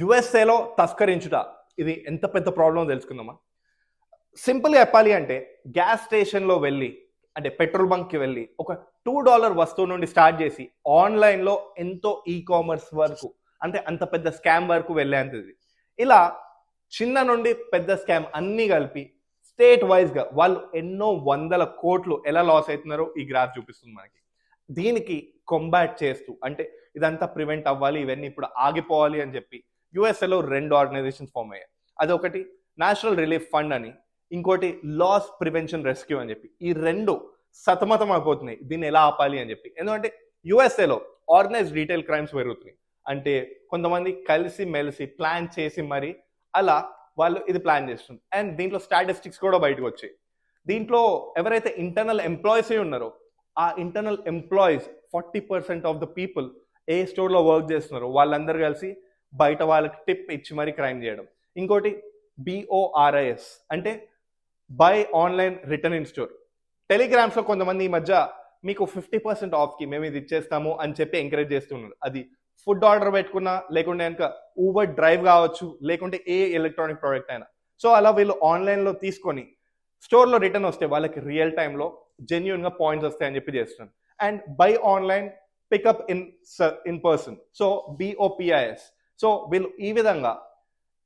యుఎస్ఏలో తస్కరించుట. ఇది ఎంత పెద్ద ప్రాబ్లమో తెలుసుకుందామా? సింపుల్గా చెప్పాలి అంటే గ్యాస్ స్టేషన్లో వెళ్ళి అంటే పెట్రోల్ బంక్కి వెళ్ళి ఒక టూ డాలర్ వస్తువు నుండి స్టార్ట్ చేసి ఆన్లైన్లో ఎంతో ఈ కామర్స్ వరకు అంటే అంత పెద్ద స్కామ్ వరకు వెళ్ళేంతది. ఇలా చిన్న నుండి పెద్ద స్కామ్ అన్నీ కలిపి స్టేట్ వైజ్గా వాళ్ళు ఎన్నో వందల కోట్లు ఎలా లాస్ అవుతున్నారో ఈ గ్రాఫ్ చూపిస్తుంది మనకి. దీనికి కొంబాట్ చేస్తూ అంటే ఇదంతా ప్రివెంట్ అవ్వాలి ఇవన్నీ ఇప్పుడు ఆగిపోవాలి అని చెప్పి యుఎస్ఏలో రెండు ఆర్గనైజేషన్స్ ఫామ్ అయ్యాయి. అదొకటి నేషనల్ రిలీఫ్ ఫండ్ అని ఇంకోటి లాస్ ప్రివెన్షన్ రెస్క్యూ అని చెప్పి. ఈ రెండు సతమతం అయిపోతున్నాయి. దీన్ని ఎలా ఆపాలి అని చెప్పి. ఎందుకంటే యుఎస్ఏలో ఆర్గనైజ్ రీటైల్ క్రైమ్స్ పెరుగుతున్నాయి. అంటే కొంతమంది కలిసి మెలిసి ప్లాన్ చేసి మరి అలా వాళ్ళు ఇది ప్లాన్ చేస్తుంది అండ్ దీంట్లో స్టాటిస్టిక్స్ కూడా బయటకు వచ్చాయి. దీంట్లో ఎవరైతే ఇంటర్నల్ ఎంప్లాయీస్ ఉన్నారో ఆ internal employees forty percent of the people ఏ స్టోర్లో వర్క్ చేస్తున్నారో వాళ్ళందరూ కలిసి బయట వాళ్ళకి టిప్ ఇచ్చి మరి క్రైమ్ చేయడం. ఇంకోటి బిఓఆర్ఐఎస్ అంటే buy online return in store. టెలిగ్రామ్స్లో కొంతమంది ఈ మధ్య మీకు ఫిఫ్టీ పర్సెంట్ ఆఫ్కి మేము ఇది ఇచ్చేస్తాము అని చెప్పి ఎంకరేజ్ చేస్తున్నారు అది ఫుడ్ ఆర్డర్ పెట్టుకున్నా లేకుంటే కనుక ఊబర్ డ్రైవ్ కావచ్చు లేకుంటే ఏ ఎలక్ట్రానిక్ ప్రోడక్ట్ అయినా. సో అలా వీళ్ళు ఆన్లైన్లో తీసుకొని స్టోర్లో రిటర్న్ వస్తే వాళ్ళకి రియల్ టైంలో జెన్యున్గా పాయింట్స్ వస్తాయని చెప్పి చేస్తున్నాను and buy online pickup in in person. So BOPIS so వీళ్ళు ఈ విధంగా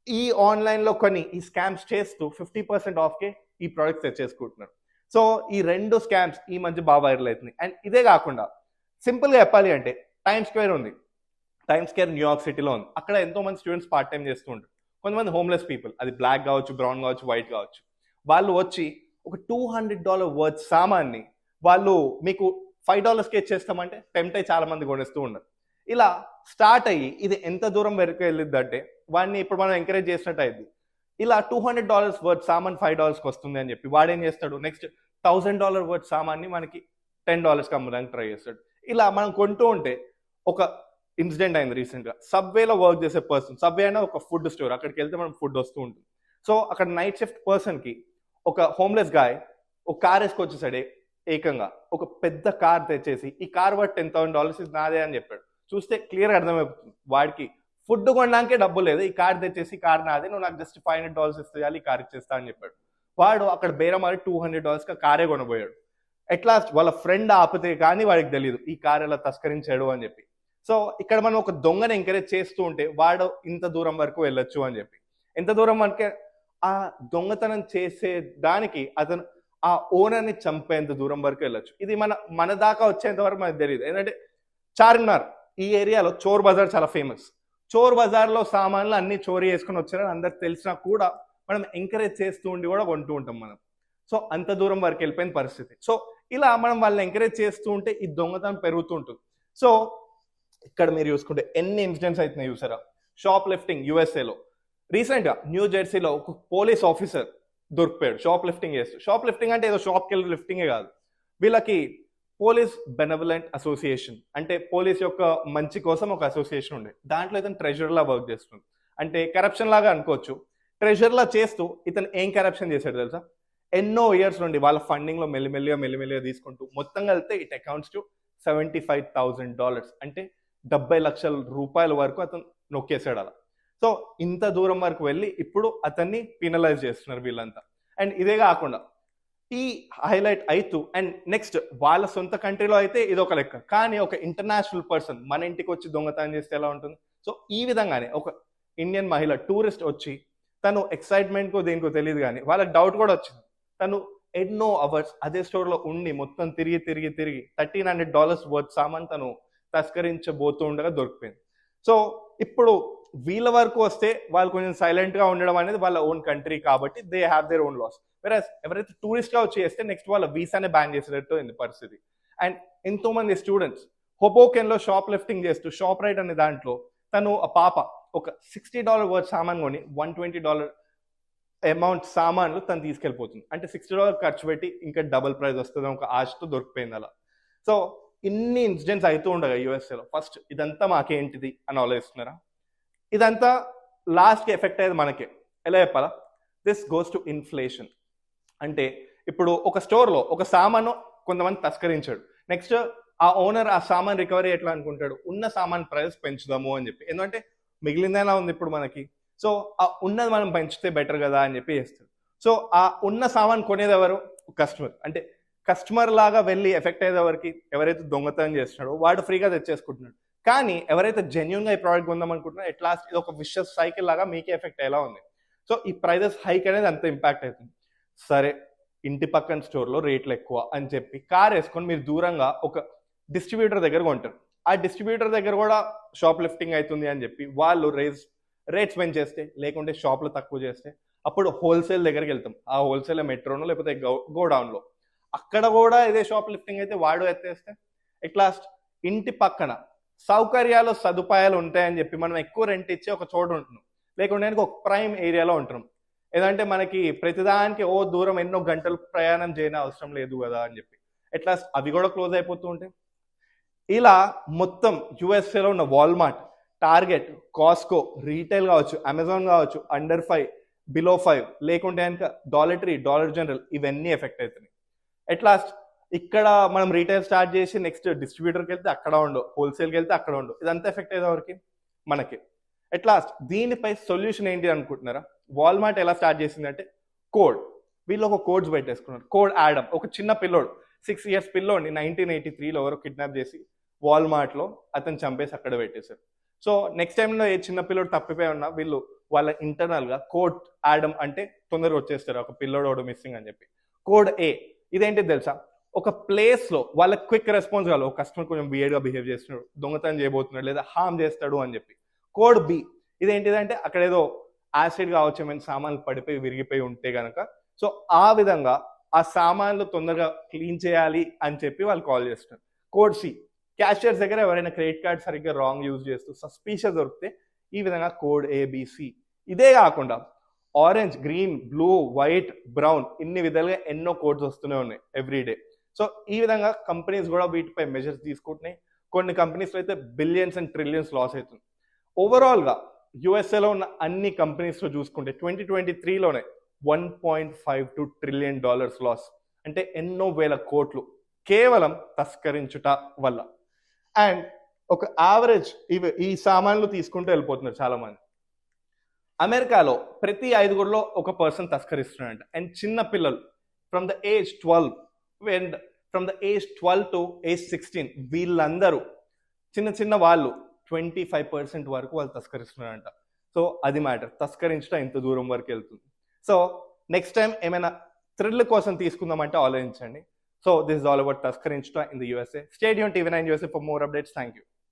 ఈ ఆన్లైన్లో కొన్ని ఈ స్కామ్స్ చేస్తూ ఫిఫ్టీ పర్సెంట్ ఆఫ్కే ఈ ప్రోడక్ట్స్ తెచ్చేసుకుంటున్నారు. సో ఈ రెండు స్కామ్స్ ఈ మధ్య బాగా వైరల్ అవుతుంది అండ్ ఇదే కాకుండా సింపుల్గా చెప్పాలి అంటే టైమ్ స్క్వేర్ ఉంది. టైమ్ స్క్వేర్ న్యూయార్క్ సిటీలో ఉంది. అక్కడ ఎంతో మంది స్టూడెంట్స్ పార్ట్ టైం చేస్తూ ఉంటారు. కొంతమంది హోమ్లెస్ పీపుల్ అది బ్లాక్ కావచ్చు బ్రౌన్ కావచ్చు వైట్ కావచ్చు. వాళ్ళు వచ్చి ఒక టూ హండ్రెడ్ డాలర్ వర్త్ సామాన్ని వాళ్ళు మీకు ఫైవ్ డాలర్స్కి ఇచ్చేస్తామంటే టెంప్ట్ అయ్యి చాలా మంది కొనేస్తూ ఉన్నారు. ఇలా స్టార్ట్ అయ్యి ఇది ఎంత దూరం వరకు వెళ్ళిద్ది అంటే వాడిని ఇప్పుడు మనం ఎంకరేజ్ చేసినట్టు అయింది. ఇలా టూ హండ్రెడ్ డాలర్స్ వర్త్ సామాన్ ఫైవ్ డాలర్స్కి వస్తుంది అని చెప్పి వాడు ఏం చేస్తాడు? నెక్స్ట్ థౌసండ్ డాలర్ వర్త్ సామాన్ని మనకి టెన్ డాలర్స్కి అమ్మడానికి ట్రై చేస్తాడు. ఇలా మనం కొంటూ ఉంటే ఒక ఇన్సిడెంట్ అయింది రీసెంట్గా సబ్వేలో వర్క్ చేసే పర్సన్ సబ్వే అయినా ఒక ఫుడ్ స్టోర్ అక్కడికి వెళ్తే మనం ఫుడ్ వస్తూ ఉంటుంది. సో అక్కడ నైట్ షిఫ్ట్ పర్సన్కి ఒక హోమ్లెస్ గాయ్ ఒక కార్ వేసుకొచ్చేసాడే ఏకంగా. ఒక పెద్ద కార్ తెచ్చేసి ఈ car worth ten thousand dollars ఇది నాదే అని చెప్పాడు. చూస్తే క్లియర్గా అర్థమైపోతుంది వాడికి ఫుడ్ కొనడానికే డబ్బు లేదు. ఈ కార్ తెచ్చేసి కార్ నాది నువ్వు నాకు జస్ట్ ఫైవ్ హండ్రెడ్ డాలర్స్ ఇస్తే ఈ కార్ ఇచ్చేస్తా అని చెప్పాడు. వాడు అక్కడ బేరం మరి టూ హండ్రెడ్ డాలర్స్కి కారే కొనబోయాడు. ఎట్లా వాళ్ళ ఫ్రెండ్ ఆపితే కానీ వాడికి తెలియదు ఈ కార్ ఎలా తస్కరించాడు అని చెప్పి. సో ఇక్కడ మనం ఒక దొంగని ఎంకరేజ్ చేస్తూ ఉంటే వాడు ఇంత దూరం వరకు వెళ్ళొచ్చు అని చెప్పి. ఎంత దూరం మనకి ఆ దొంగతనం చేసే దానికి అతను ఆ ఓనర్ని చంపేంత దూరం వరకు వెళ్ళొచ్చు. ఇది మన మన దాకా వచ్చేంత వరకు మనకు తెలియదు ఏంటంటే చార్మినార్ ఈ ఏరియాలో చోర్ బజార్ చాలా ఫేమస్. చోర్ బజార్లో సామాన్లు అన్ని చోరీ చేసుకుని వచ్చారని అందరికి తెలిసినా కూడా మనం ఎంకరేజ్ చేస్తూ ఉండి కూడా కొంటూ ఉంటాం మనం. సో అంత దూరం వరకు వెళ్ళిపోయిన పరిస్థితి. సో ఇలా మనం వాళ్ళని ఎంకరేజ్ చేస్తూ ఉంటే ఈ దొంగతనం పెరుగుతూ ఉంటుంది. సో ఇక్కడ మీరు చూసుకుంటే ఎన్ని ఇన్సిడెంట్స్ అవుతున్నాయి చూసారా? షాప్ లిఫ్టింగ్ యుఎస్ఏలో రీసెంట్గా న్యూ జెర్సీలో ఒక పోలీస్ ఆఫీసర్ దొరికిపోయాడు. షాప్ లిఫ్టింగ్ చేస్తూ. షాప్ లిఫ్టింగ్ అంటే ఏదో షాప్కి వెళ్ళి లిఫ్టింగే కాదు. వీళ్ళకి పోలీస్ బెనవలెంట్ అసోసియేషన్ అంటే పోలీస్ యొక్క మంచి కోసం ఒక అసోసియేషన్ ఉండే. దాంట్లో ఇతను ట్రెజరర్లా వర్క్ చేస్తుంది అంటే కరప్షన్ లాగా అనుకోవచ్చు. ట్రెజర్లా చేస్తూ ఇతను ఏం కరప్షన్ చేశాడు తెలుసా? ఎన్నో ఇయర్స్ నుండి వాళ్ళ ఫండింగ్లో మెల్లిమెల్లిగా మెల్లిమెల్లిగా తీసుకుంటూ మొత్తం కలిపితే it accounts to seventy five thousand dollars అంటే డెబ్బై లక్షల రూపాయల వరకు అతను నొక్కేశాడు అలా. సో ఇంత దూరం వరకు వెళ్ళి ఇప్పుడు అతన్ని పినలైజ్ చేస్తున్నారు వీళ్ళంతా. అండ్ ఇదే కాకుండా ఈ హైలైట్ అవుతూ అండ్ నెక్స్ట్ వాళ్ళ సొంత కంట్రీలో అయితే ఇది ఒక లెక్క. కానీ ఒక ఇంటర్నేషనల్ పర్సన్ మన ఇంటికి వచ్చి దొంగతనం చేస్తే ఎలా ఉంటుంది? సో ఈ విధంగానే ఒక ఇండియన్ మహిళ టూరిస్ట్ వచ్చి తను ఎక్సైట్మెంట్కో దేనికో తెలియదు కానీ వాళ్ళకి డౌట్ కూడా వచ్చింది. తను ఎన్నో అవర్స్ అదే స్టోర్లో ఉండి మొత్తం తిరిగి తిరిగి తిరిగి థర్టీన్ హండ్రెడ్ డాలర్స్ వర్త్ సామాన్ తను తస్కరించబోతూ ఉండగా దొరికిపోయింది. సో ఇప్పుడు వీళ్ళ వరకు వస్తే వాళ్ళు కొంచెం సైలెంట్గా ఉండడం అనేది వాళ్ళ ఓన్ కంట్రీ కాబట్టి they have their own laws. వెరాజ్ ఎవరైతే టూరిస్ట్గా వచ్చి చేస్తే నెక్స్ట్ వాళ్ళ వీసానే బ్యాన్ చేసేటట్టు ఉంది పరిస్థితి. అండ్ ఎంతోమంది స్టూడెంట్స్ హోపోకెన్లో షాప్ లిఫ్టింగ్ చేస్తూ షాప్ రైట్ అనే దాంట్లో తను ఆ పాప ఒక సిక్స్టీ డాలర్ వర్త్ సామాన్ కొని వన్ ట్వంటీ డాలర్ అమౌంట్ సామాన్లు తను తీసుకెళ్ళిపోతుంది. అంటే సిక్స్టీ డాలర్ ఖర్చు పెట్టి ఇంకా డబుల్ ప్రైస్ వస్తుంది ఒక ఆశతో దొరికిపోయింది అలా. సో ఇన్ని ఇన్సిడెంట్స్ అవుతూ ఉండగా యూఎస్ఏలో ఫస్ట్ ఇదంతా మాకేంటిది అని ఆలోచిస్తున్నారా? ఇదంతా లాస్ట్కి ఎఫెక్ట్ అయ్యేది మనకే. ఎలా చెప్పాలా? దిస్ గోస్ టు ఇన్ఫ్లేషన్ అంటే ఇప్పుడు ఒక స్టోర్లో ఒక సామాను కొంతమంది తస్కరించాడు. నెక్స్ట్ ఆ ఓనర్ ఆ సామాన్ రికవరీ ఎట్లా అనుకుంటాడు? ఉన్న సామాన్ ప్రైస్ పెంచుదాము అని చెప్పి. ఎందుకంటే మిగిలిందేలా ఉంది ఇప్పుడు మనకి. సో ఆ ఉన్నది మనం పెంచితే బెటర్ కదా అని చెప్పి చేస్తాడు. సో ఆ ఉన్న సామాన్ కొనేది ఎవరు? కస్టమర్. అంటే కస్టమర్ లాగా వెళ్ళి ఎఫెక్ట్ అయ్యేది ఎవరికి? ఎవరైతే దొంగతనం చేస్తున్నాడో వాడు ఫ్రీగా తెచ్చేసుకుంటున్నాడు. కానీ ఎవరైతే జెన్యున్గా ఈ ప్రోడక్ట్ కొందాం అనుకుంటున్నారో ఇది ఒక విషస్ సైకిల్ లాగా మీకే ఎఫెక్ట్ అయ్యేలా ఉంది. సో ఈ ప్రైజెస్ హైక్ అనేది అంత ఇంపాక్ట్ అవుతుంది. సరే ఇంటి పక్కన స్టోర్లో రేట్లు ఎక్కువ అని చెప్పి కార్ వేసుకొని మీరు దూరంగా ఒక డిస్ట్రిబ్యూటర్ దగ్గర కొంటారు. ఆ డిస్ట్రిబ్యూటర్ దగ్గర కూడా షాప్ లిఫ్టింగ్ అవుతుంది అని చెప్పి వాళ్ళు రేస్ రేట్స్ పెంచేస్తే లేకుంటే షాప్లు తక్కువ చేస్తే అప్పుడు హోల్సేల్ దగ్గరికి వెళ్తాం. ఆ హోల్సేల్ మెట్రోనో లేకపోతే గోడౌన్లో. అక్కడ కూడా ఇదే షాప్ లిఫ్టింగ్ అయితే వాడు ఎత్తేస్తే ఎట్ లాస్ట్ ఇంటి పక్కన సౌకర్యాలు సదుపాయాలు ఉంటాయని చెప్పి మనం ఎక్కువ రెంట్ ఇచ్చి ఒక చోట ఉంటున్నాం. లేకుంటే ఒక ప్రైమ్ ఏరియాలో ఉంటున్నాం. ఏదంటే మనకి ప్రతిదానికి ఓ దూరం ఎన్నో గంటలు ప్రయాణం చేయని అవసరం లేదు కదా అని చెప్పి. ఎట్లా అవి కూడా క్లోజ్ అయిపోతూ ఉంటాయి. ఇలా మొత్తం యుఎస్ఏలో ఉన్న వాల్మార్ట్ టార్గెట్ కాస్కో రీటైల్ కావచ్చు అమెజాన్ కావచ్చు అండర్ ఫైవ్ బిలో ఫైవ్ లేకుంటే కనుక డాలర్ డాలర్ జనరల్ ఇవన్నీ ఎఫెక్ట్ అవుతున్నాయి. ఎట్ లాస్ట్ ఇక్కడ మనం రీటైల్ స్టార్ట్ చేసి నెక్స్ట్ డిస్ట్రిబ్యూటర్కి వెళ్తే అక్కడ ఉండవు హోల్సేల్కి వెళ్తే అక్కడ ఉండవు. ఇదంతా ఎఫెక్ట్ అయ్యేది ఎవరికి? మనకి. ఎట్ లాస్ట్ దీనిపై సొల్యూషన్ ఏంటి అనుకుంటున్నారా? వాల్మార్ట్ ఎలా స్టార్ట్ చేసిందంటే కోడ్ వీళ్ళు ఒక కోడ్స్ పెట్టేసుకున్నారు. కోడ్ యాడమ్ ఒక చిన్న పిల్లోడు. సిక్స్ ఇయర్స్ పిల్లోడిని నైన్టీన్ ఎయిటీ త్రీలో ఎవరో కిడ్నాప్ చేసి వాల్మార్ట్లో అతను చంపేసి అక్కడ పెట్టేశారు. సో నెక్స్ట్ టైంలో ఏ చిన్న పిల్లోడు తప్పిపోయి ఉన్నా వీళ్ళు వాళ్ళ ఇంటర్నల్గా కోడ్ యాడమ్ అంటే తొందరగా వచ్చేస్తారు. ఒక పిల్లోడు మిస్సింగ్ అని చెప్పి. కోడ్ ఏ ఇదేంటి తెలుసా? ఒక ప్లేస్లో వాళ్ళకి వాళ్ళ క్విక్ రెస్పాన్స్ కావాలి ఒక కస్టమర్ కొంచెం weird బిహేవ్ చేస్తున్నాడు. దొంగతనం చేయబోతున్నాడు లేదా హామ్ చేస్తాడు అని చెప్పి. Code B. ఇదేంటిదంటే అక్కడ ఏదో యాసిడ్ కావచ్చు ఏమైనా సామాన్లు పడిపోయి విరిగిపోయి ఉంటే కనుక సో ఆ విధంగా ఆ సామాన్లు తొందరగా క్లీన్ చేయాలి అని చెప్పి వాళ్ళు కాల్ చేస్తారు కోడ్ సి. క్యాషియర్స్ దగ్గర ఎవరైనా క్రెడిట్ కార్డ్ సరిగ్గా రాంగ్ యూజ్ చేస్తూ సస్పీషియస్ దొరికితే ఈ విధంగా కోడ్ ఏబిసి ఇదే కాకుండా orange green blue white brown ఇన్ని విధాలుగా ఎన్నో కోడ్స్ వస్తూనే ఉన్నాయి ఎవ్రీ డే. సో ఈ విధంగా కంపెనీస్ కూడా వీటిపై మెజర్స్ తీసుకుంటున్నాయి. కొన్ని కంపెనీస్ అయితే బిలియన్స్ అండ్ ట్రిలియన్స్ లాస్ అవుతుంది. ఓవరాల్గా యుఎస్ఏలో ఉన్న అన్ని కంపెనీస్లో చూసుకుంటే twenty twenty త్రీలోనే one point five two trillion dollars loss అంటే ఎన్నో వేల కోట్లు కేవలం తస్కరించుట వల్ల. అండ్ ఒక యావరేజ్ ఇవి ఈ సామాన్లు తీసుకుంటూ వెళ్ళిపోతున్నారు చాలామంది. అమెరికాలో ప్రతి ఐదుగురిలో ఒక పర్సన్ తస్కరిస్తున్నాడంట. అండ్ చిన్న పిల్లలు from the age twelve and from the age twelve to age sixteen వీళ్ళందరూ చిన్న చిన్న వాళ్ళు ట్వంటీ ఫైవ్ పర్సెంట్ వరకు వాళ్ళు తస్కరిస్తున్నారంట. సో అది మ్యాటర్. తస్కరించడం ఇంత దూరం వరకు వెళ్తుంది. సో నెక్స్ట్ టైం ఏమైనా థ్రిల్ కోసం తీసుకుందామంటే ఆలోచించండి. So this all about తస్కరించడం in the USA stadium TV nine USA for more updates thank you